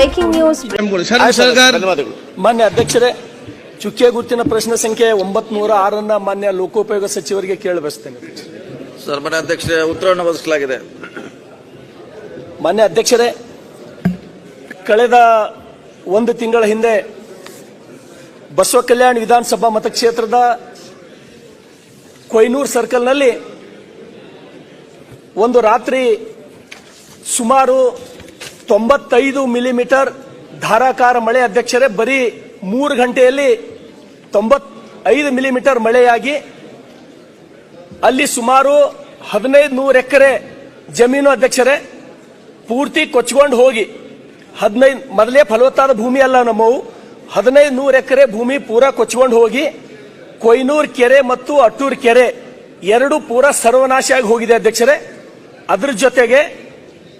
Breaking news ಮಾನ್ಯ ಅಧ್ಯಕ್ಷರೇ ಚುಕ್ಕೆ ಗುರುತಿನ ಪ್ರಶ್ನೆ ಸಂಖ್ಯೆ ಒಂಬತ್ನೂರ ಆರನ್ನ ಮಾನ್ಯ ಲೋಕೋಪಯೋಗ ಸಚಿವರಿಗೆ ಕೇಳಬಯಸ್ತೇನೆ ಸರ್ ಮನೆ ಅಧ್ಯಕ್ಷರೇ ಉತ್ತರವನ್ನು ಒದಗಿಸಲಾಗಿದೆ. ಮಾನ್ಯ ಅಧ್ಯಕ್ಷರೇ ಕಳೆದ ಒಂದು ತಿಂಗಳ ಹಿಂದೆ ಬಸವ ಕಲ್ಯಾಣ ವಿಧಾನಸಭಾ ಮತಕ್ಷೇತ್ರದ ಕೊಯ್ನೂರ್ ಸರ್ಕಲ್ನಲ್ಲಿ ಒಂದು ರಾತ್ರಿ ಸುಮಾರು ತೊಂಬತ್ತೈದು ಮಿಲಿಮೀಟರ್ ಧಾರಾಕಾರ ಮಳೆ ಅಧ್ಯಕ್ಷರೇ, ಬರೀ ಮೂರು ಗಂಟೆಯಲ್ಲಿ ತೊಂಬತ್ತೈದು ಮಿಲಿಮೀಟರ್ ಮಳೆಯಾಗಿ ಅಲ್ಲಿ ಸುಮಾರು ಹದಿನೈದು ನೂರು ಎಕರೆ ಜಮೀನು ಅಧ್ಯಕ್ಷರೇ, ಪೂರ್ತಿ ಕೊಚ್ಕೊಂಡು ಹೋಗಿ. ಹದಿನೈದು, ಮೊದಲೇ ಫಲವತ್ತಾದ ಭೂಮಿ ಅಲ್ಲ ನಮ್ಮವು. ಹದಿನೈದು ನೂರು ಎಕರೆ ಭೂಮಿ ಪೂರಾ ಕೊಚ್ಕೊಂಡು ಹೋಗಿ, ಕೊಯ್ನೂರ್ ಕೆರೆ ಮತ್ತು ಅಟ್ಟೂರ್ ಕೆರೆ, ಎರಡು ಪೂರಾ ಸರ್ವನಾಶ ಆಗಿ ಹೋಗಿದೆ ಅಧ್ಯಕ್ಷರೇ. ಅದ್ರ ಜೊತೆಗೆ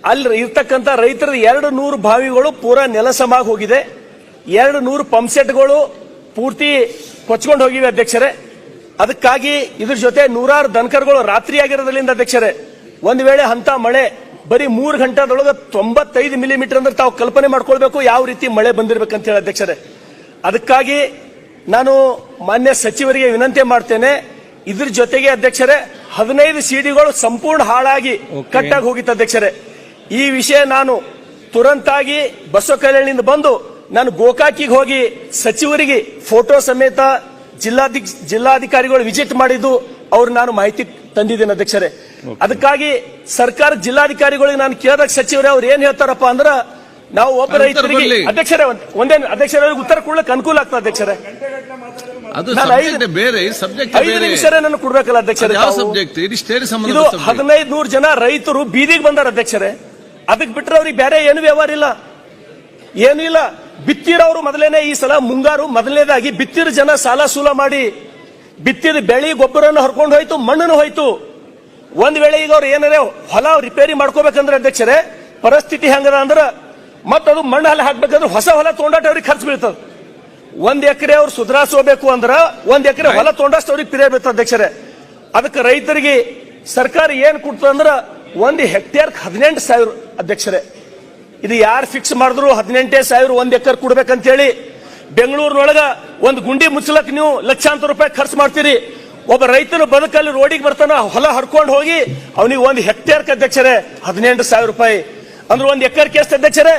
ಅಲ್ಲಿ ಇರ್ತಕ್ಕಂಥ ರೈತರ ಎರಡು ನೂರು ಬಾವಿಗಳು ಪೂರಾ ನೆಲಸಮಾಗಿ ಹೋಗಿದೆ. ಎರಡು ನೂರು ಪಂಪ್ಸೆಟ್ಗಳು ಪೂರ್ತಿ ಕೊಚ್ಕೊಂಡು ಹೋಗಿವೆ ಅಧ್ಯಕ್ಷರೇ. ಅದಕ್ಕಾಗಿ ಇದ್ರ ಜೊತೆ ನೂರಾರು ದನಕರುಗಳು ರಾತ್ರಿ ಆಗಿರೋದ್ರಿಂದ ಅಧ್ಯಕ್ಷರೇ ಒಂದ್ ವೇಳೆ ಅಂತ ಮಳೆ ಬರೀ ಮೂರು ಗಂಟೆದೊಳಗೆ ತೊಂಬತ್ತೈದು ಮಿಲಿಮೀಟರ್ ಅಂದ್ರೆ ತಾವು ಕಲ್ಪನೆ ಮಾಡ್ಕೊಳ್ಬೇಕು ಯಾವ ರೀತಿ ಮಳೆ ಬಂದಿರ್ಬೇಕಂತ ಹೇಳಿ ಅಧ್ಯಕ್ಷರೇ. ಅದಕ್ಕಾಗಿ ನಾನು ಮಾನ್ಯ ಸಚಿವರಿಗೆ ವಿನಂತಿ ಮಾಡ್ತೇನೆ ಇದ್ರ ಜೊತೆಗೆ ಅಧ್ಯಕ್ಷರೇ ಹದಿನೈದು ಸಿಡಿಗಳು ಸಂಪೂರ್ಣ ಹಾಳಾಗಿ ಕಟ್ಟಾಗಿ ಹೋಗಿತ್ತು ಅಧ್ಯಕ್ಷರೇ. ಈ ವಿಷಯ ನಾನು ತುರಂತಾಗಿ ಬಸವ ಕಲ್ಯಾಣಿಂದ ಬಂದು ನಾನು ಗೋಕಾಕಿಗೆ ಹೋಗಿ ಸಚಿವರಿಗೆ ಫೋಟೋ ಸಮೇತ ಜಿಲ್ಲಾಧಿ ಜಿಲ್ಲಾಧಿಕಾರಿಗಳು ವಿಸಿಟ್ ಮಾಡಿದ್ದು ಅವ್ರು ನಾನು ಮಾಹಿತಿ ತಂದಿದ್ದೇನೆ ಅಧ್ಯಕ್ಷರೇ. ಅದಕ್ಕಾಗಿ ಸರ್ಕಾರ ಜಿಲ್ಲಾಧಿಕಾರಿಗಳಿಗೆ ನಾನು ಕೇಳಿದಾಗ ಸಚಿವರೇ ಅವ್ರು ಏನ್ ಹೇಳ್ತಾರಪ್ಪ ಅಂದ್ರ ನಾವು ಒಬ್ಬ ರೈತರಿಗೆ ಅಧ್ಯಕ್ಷರೇ ಒಂದ್- ಅಧ್ಯಕ್ಷರೇ ಉತ್ತರ ಕೊಡ್ಲಿಕ್ಕೆ ಅನುಕೂಲ ಆಗ್ತದೆ ಅಧ್ಯಕ್ಷರೇ. ಕೊಡ್ಬೇಕಲ್ಲ ಅಧ್ಯಕ್ಷರೇ ಹದಿನೈದು ನೂರು ಜನ ರೈತರು ಬೀದಿಗೆ ಬಂದಾರ ಅಧ್ಯಕ್ಷರೇ. ಅದಕ್ಕೆ ಬಿಟ್ಟರೆ ಅವ್ರಿಗೆ ಬೇರೆ ಏನು ವ್ಯವಹಾರ ಇಲ್ಲ. ಏನು ಇಲ್ಲ. ಬಿತ್ತಿರೋರು ಮೊದಲೇನೆ ಈ ಸಲ ಮುಂಗಾರು ಮೊದಲನೇದಾಗಿ ಬಿತ್ತಿರ ಜನ ಸಾಲ ಸೂಲ ಮಾಡಿ ಬಿತ್ತಿದ ಬೆಳಿ ಗೊಬ್ಬರನ ಹರ್ಕೊಂಡು ಹೋಯ್ತು ಮಣ್ಣನ್ನು ಹೋಯ್ತು. ಒಂದ್ ವೇಳೆ ಈಗ ಅವ್ರು ಏನಾರ ಹೊಲ ರಿಪೇರಿ ಮಾಡ್ಕೋಬೇಕಂದ್ರೆ ಅಧ್ಯಕ್ಷರೇ ಪರಿಸ್ಥಿತಿ ಹೆಂಗದ ಅಂದ್ರೆ ಮತ್ತದು ಮಣ್ಣು ಅಲ್ಲಿ ಹಾಕ್ಬೇಕಂದ್ರೆ ಹೊಸ ಹೊಲ ತೊಂಡಾಟ ಅವ್ರಿಗೆ ಖರ್ಚು ಬೀಳ್ತದೆ. ಒಂದ್ ಎಕರೆ ಅವ್ರು ಸುಧಾರಿಸೋಬೇಕು ಅಂದ್ರ ಒಂದ್ ಎಕರೆ ಹೊಲ ತೊಗೊಂಡಷ್ಟು ಅವ್ರಿಗೆ ಪಿರಿಯ ಬೀಳ್ತದೆ ಅಧ್ಯಕ್ಷರೇ. ಅದಕ್ಕೆ ರೈತರಿಗೆ ಸರ್ಕಾರ ಏನ್ ಕೊಡ್ತದಂದ್ರ ಒಂದ್ ಹೆಕ್ಟೇರ್ ಹದಿನೆಂಟು ಸಾವಿರ ಅಧ್ಯಕ್ಷರೇ. ಇದು ಯಾರು ಫಿಕ್ಸ್ ಮಾಡಿದ್ರು ಹದಿನೆಂಟೇ ಸಾವಿರ ಒಂದು ಎಕರ್ ಕೊಡ್ಬೇಕಂತ ಹೇಳಿ ಬೆಂಗಳೂರಿನೊಳಗ ಒಂದು ಗುಂಡಿ ಮುಚ್ಚಲಕ್ ನೀವು ಲಕ್ಷಾಂತರ ರೂಪಾಯಿ ಖರ್ಚು ಮಾಡ್ತೀರಿ. ಒಬ್ಬ ರೈತನು ಬದುಕಲ್ಲಿ ರೋಡಿಗೆ ಬರ್ತಾನ ಹೊಲ ಹರ್ಕೊಂಡು ಹೋಗಿ ಅವನಿಗೆ ಒಂದು ಹೆಕ್ಟೇರ್ ಅಧ್ಯಕ್ಷರೇ ಹದಿನೆಂಟು ಸಾವಿರ ರೂಪಾಯಿ. ಅಂದ್ರೆ ಒಂದು ಎಕರ್ ಕೇಸ್ ಅಧ್ಯಕ್ಷರೇ?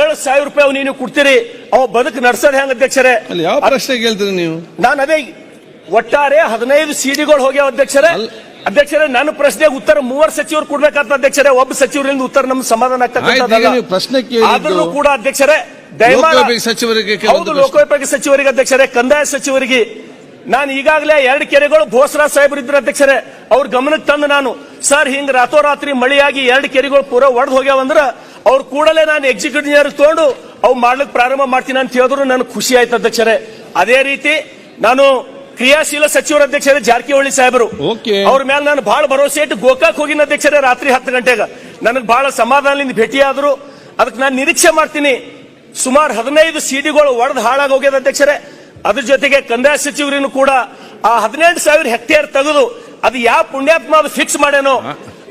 ಏಳು ಸಾವಿರ ರೂಪಾಯಿ ಅವ್ನಿಗೆ ನೀವು ಕೊಡ್ತೀರಿ. ಅವ ಬದುಕು ನಡ್ಸೋದು ಹೆಂಗ್ ಅಧ್ಯಕ್ಷರೇ? ಯಾವ ಪ್ರಶ್ನೆ ಕೇಳ್ತೀರಿ ನೀವು? ನಾನು ಅದೇ ಒಟ್ಟಾರೆ ಹದಿನೈದು ಸಿಡಿಗಳು ಹೋಗ್ಯಾವ ಅಧ್ಯಕ್ಷರೇ. ಅಧ್ಯಕ್ಷರೇ ನನ್ನ ಪ್ರಶ್ನೆಗೆ ಉತ್ತರ ಮೂವರು ಸಚಿವರು ಕೊಡ್ಬೇಕಂತ ಅಧ್ಯಕ್ಷರೇ ಒಬ್ಬ ಸಚಿವರಿಂದ ಉತ್ತರ ನಮ್ಗೆ ಸಮಾಧಾನ ಆಗ್ತದೆ ಆಗ್ತಕ್ಕಂಥದ್ದಲ್ಲ ಆದ್ರೂ ಕೂಡ ಅಧ್ಯಕ್ಷರೇ ದಯಮಾಡಿ ಸಚಿವರಿಗೆ ಹೌದು. ಲೋಕೋಪಯೋಗಿ ಸಚಿವರಿಗೆ ಅಧ್ಯಕ್ಷರೇ ಕಂದಾಯ ಸಚಿವರಿಗೆ ನಾನು ಈಗಾಗಲೇ ಎರಡು ಕೆರೆಗಳು ಭೋಸರಾಜ್ ಸಾಹೇಬರು ಇದ್ರ ಅಧ್ಯಕ್ಷರೇ ಅವ್ರ ಗಮನಕ್ಕೆ ತಂದು ನಾನು ಸರ್ ಹಿಂಗ್ ರಾತ್ರೋರಾತ್ರಿ ಮಳೆಯಾಗಿ ಎರಡು ಕೆರೆಗಳು ಪೂರ ಒಡೆದು ಹೋಗ್ಯಾವಂದ್ರ ಅವ್ರು ಕೂಡಲೇ ನಾನು ಎಕ್ಸಿಕ್ಯೂಟಿವ್ ತಗೊಂಡು ಅವು ಮಾಡ್ಲಿಕ್ಕೆ ಪ್ರಾರಂಭ ಮಾಡ್ತೀನಿ ಅಂತ ಹೇಳಿದ್ರು ನನಗೆ ಖುಷಿ ಆಯ್ತು ಅಧ್ಯಕ್ಷರೇ ಅದೇ ರೀತಿ ನಾನು ಕ್ರಿಯಾಶೀಲ ಸಚಿವರ ಅಧ್ಯಕ್ಷರ ಜಾರಕಿಹೊಳಿ ಸಾಹೇಬರು. ಅವ್ರ ಮೇಲೆ ನಾನು ಬಹಳ ಭರವಸೆ ಇಟ್ಟು ಗೋಕಾಕ್ ಹೋಗಿನ ಅಧ್ಯಕ್ಷರೇ ರಾತ್ರಿ ಹತ್ತು ಗಂಟೆಗ. ನನಗೆ ಬಹಳ ಸಮಾಧಾನದಿಂದ ಭೇಟಿ ಆದ್ರು ಅದಕ್ಕೆ ನಾನು ನಿರೀಕ್ಷೆ ಮಾಡ್ತೀನಿ. ಸುಮಾರು ಹದಿನೈದು ಸಿಡಿಗಳು ಒಡೆದು ಹಾಳಾಗಿ ಹೋಗ್ಯದ ಅಧ್ಯಕ್ಷರೇ. ಅದ್ರ ಜೊತೆಗೆ ಕಂದಾಯ ಸಚಿವರಿಗೂ ಕೂಡ ಆ ಹದಿನೆಂಟು ಸಾವಿರ ಹೆಕ್ಟೇರ್ ತೆಗೆದು ಅದು ಯಾವ ಪುಣ್ಯಾತ್ಮ ಅದು ಫಿಕ್ಸ್ ಮಾಡೇನೋ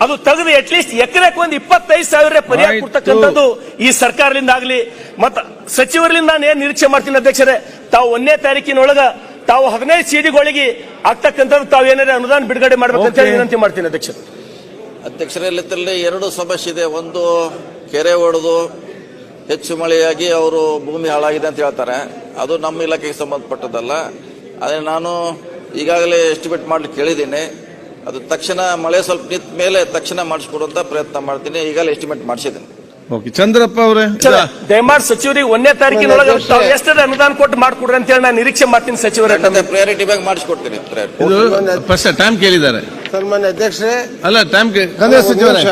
ಅದು ತೆಗೆದು ಅಟ್ಲೀಸ್ಟ್ ಎಕರೆಕ್ ಒಂದು ಇಪ್ಪತ್ತೈದು ಸಾವಿರ ಪರಿಹಾರ ಕೊಡ್ತಕ್ಕಂಥದ್ದು ಈ ಸರ್ಕಾರದಿಂದ ಆಗಲಿ. ಮತ್ತ ಸಚಿವರಿಂದ ನಾನು ಏನ್ ನಿರೀಕ್ಷೆ ಮಾಡ್ತೀನಿ ಅಧ್ಯಕ್ಷರೇ ತಾವು ಒಂದನೇ ತಾರೀಕಿನೊಳಗ ತಾವು ಹದಿನೈದು ಸಿಡಿಗಳಿಗೆ ಆಗ್ತಕ್ಕಂಥದ್ದು ತಾವು ಏನಾರ ಅನುದಾನ ಬಿಡುಗಡೆ ಮಾಡ್ಬೇಕಂತ ಹೇಳಿ. ವಿನಂತಿ ಮಾಡ್ತೀನಿ ಅಧ್ಯಕ್ಷರೇ. ಅಧ್ಯಕ್ಷರಲ್ಲಿ ಎರಡು ಸಮಸ್ಯೆ ಇದೆ. ಒಂದು ಕೆರೆ ಒಡೆದು ಹೆಚ್ಚು ಮಳೆಯಾಗಿ ಅವರು ಭೂಮಿ ಹಾಳಾಗಿದೆ ಅಂತ ಹೇಳ್ತಾರೆ. ಅದು ನಮ್ಮ ಇಲಾಖೆಗೆ ಸಂಬಂಧಪಟ್ಟದಲ್ಲ ಆದರೆ ನಾನು ಈಗಾಗಲೇ ಎಸ್ಟಿಮೇಟ್ ಮಾಡ್ಲಿಕ್ಕೆ ಕೇಳಿದ್ದೀನಿ. ಅದು ತಕ್ಷಣ ಮಳೆ ಸ್ವಲ್ಪ ನಿಂತ ಮೇಲೆ ತಕ್ಷಣ ಮಾಡಿಸ್ಕೊಡುವಂಥ ಪ್ರಯತ್ನ ಮಾಡ್ತೀನಿ. ಈಗಾಗಲೇ ಎಸ್ಟಿಮೇಟ್ ಮಾಡಿಸಿದ್ದೀನಿ. ಓಕೆ. ಚಂದ್ರಪ್ಪ ಅವರೇ ದಯಮಾಡಿ ಸಚಿವರಿಗೆ ಒಂದನೇ ತಾರೀಕಿನೊಳಗೆ ತಾವು ಎಷ್ಟರ ಅನುದಾನ ಕೊಟ್ಟು ಮಾಡ್ಕೊಡ್ರಿ ಅಂತ ಹೇಳಿ ನಾನು ನಿರೀಕ್ಷೆ ಮಾಡ್ತೀನಿ ಸಚಿವರ ಪ್ರಯಾರಿಟಿ ಬ್ಯಾಗ್ ಮಾಡಿಸ್ಕೊಡ್ತೀನಿ. ಇದು ಫಸ್ಟ್ ಟೈಮ್ ಕೇಳಿದ್ದಾರೆ. ಸನ್ಮಾನ್ಯ ಅಧ್ಯಕ್ಷರೇ ಅಲ್ಲ ಟೈಮ್ ಸಚಿವ ನಿಮಿಷ.